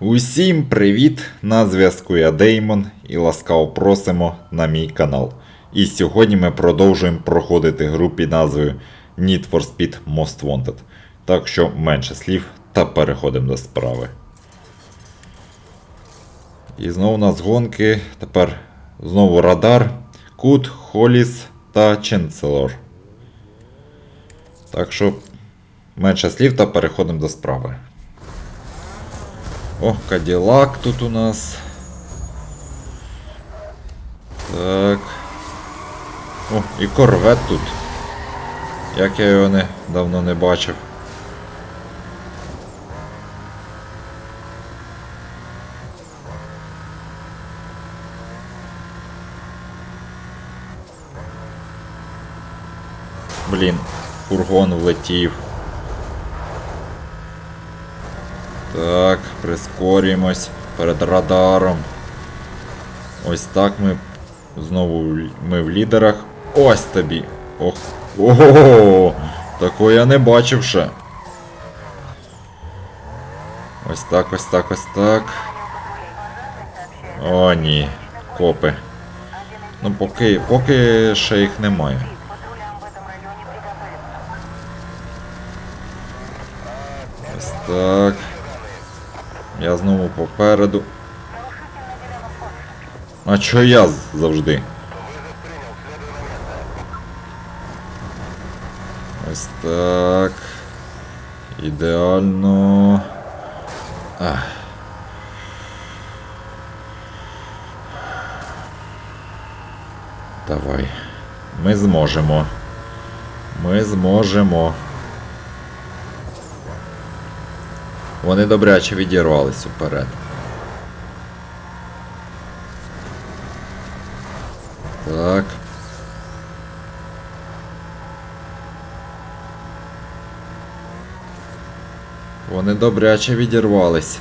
Усім привіт! На зв'язку я Деймон і ласкаво просимо на мій канал. І сьогодні ми продовжуємо проходити гру під назвою Need for Speed Most Wanted. Так що менше слів та переходимо до справи. І знову у нас гонки. Тепер знову радар, Кут, Холіс та Ченселор. Так що менше слів та переходимо до справи. О, Каділак тут у нас. Так. О, і корвет тут. Як я його не, давно не бачив. Блін, фургон влетів. Так, прискорюємось перед радаром. Ось так ми знову ми в лідерах. Ось тобі. Ох. Ого! Такого я не бачив ще. Ось так, ось так, ось так. О, ні. Копи. Ну поки, поки ще їх немає. Ось так. Я знову попереду. А чо я завжди? Ось так. Ідеально. Ах. Давай. Ми зможемо. Ми зможемо. Вони добряче відірвались уперед. Так. Вони добряче відірвались.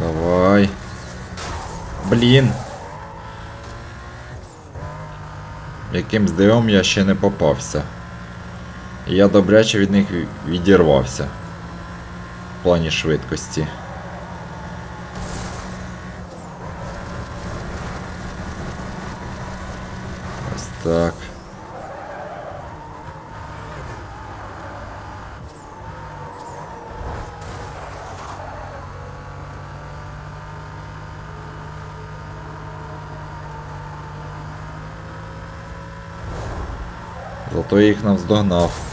Давай. Блін. Яким дивом я ще не попався. Я добряче від них відірвався. В плані швидкості. Ось так. Зато їх навздогнав.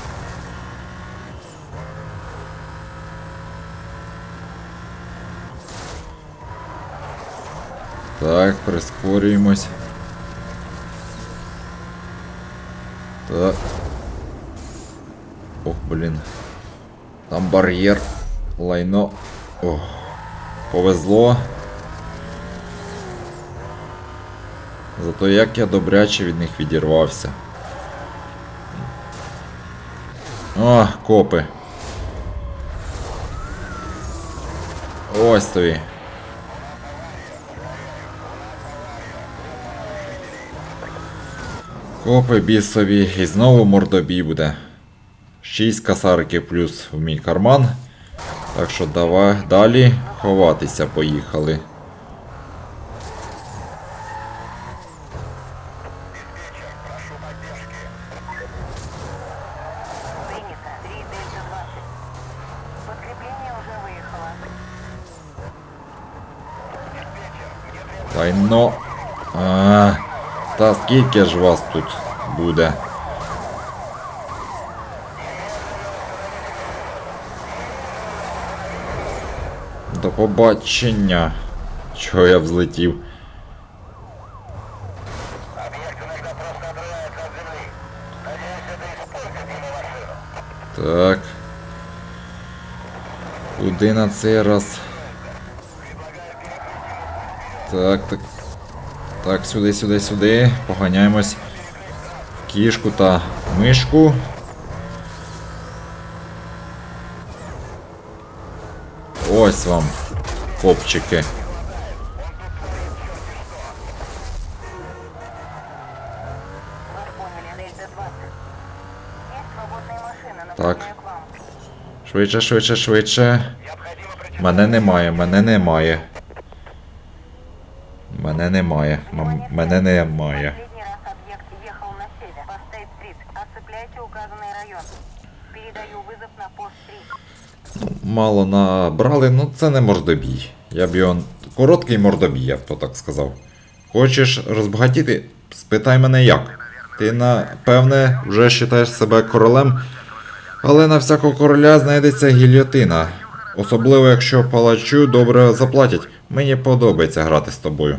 Так, прискорюємось. Так. Ох, блін. Там бар'єр. Лайно. Ох. Повезло. Зато як я добряче від них відірвався. О, копи. Ось тобі. Копи бісові і знову мордобій буде. 6 касариків плюс в мій карман. Так що давай далі ховатися поїхали. Принято. 3 Дельта 20. Подкрепление уже выехало. Лайно. А, та скільки ж вас тут буде? До побачення. Чого я взлетів? Так. Куди на цей раз? Так, так. Так, сюди, сюди, сюди. Поганяємось кішку та мишку. Ось вам, копчики. Вас поняли, Дельта 20. Есть свободные машины, Так. Швидше, швидше, швидше. Мене немає, мене немає. Мене немає. М- мене немає. Последний раз объект ехал на север, по Стейт-стрит. Оцепляйте указанный район. Передаю вызов на пост 3. Мало набрали, ну це не мордобій. Я б його. Короткий мордобій, я б то так сказав. Хочеш розбагатіти? Спитай мене як. Ти напевне вже вважаєш себе королем, але на всякого короля знайдеться гільйотина. Особливо, якщо палачу добре заплатять. Мені подобається грати з тобою.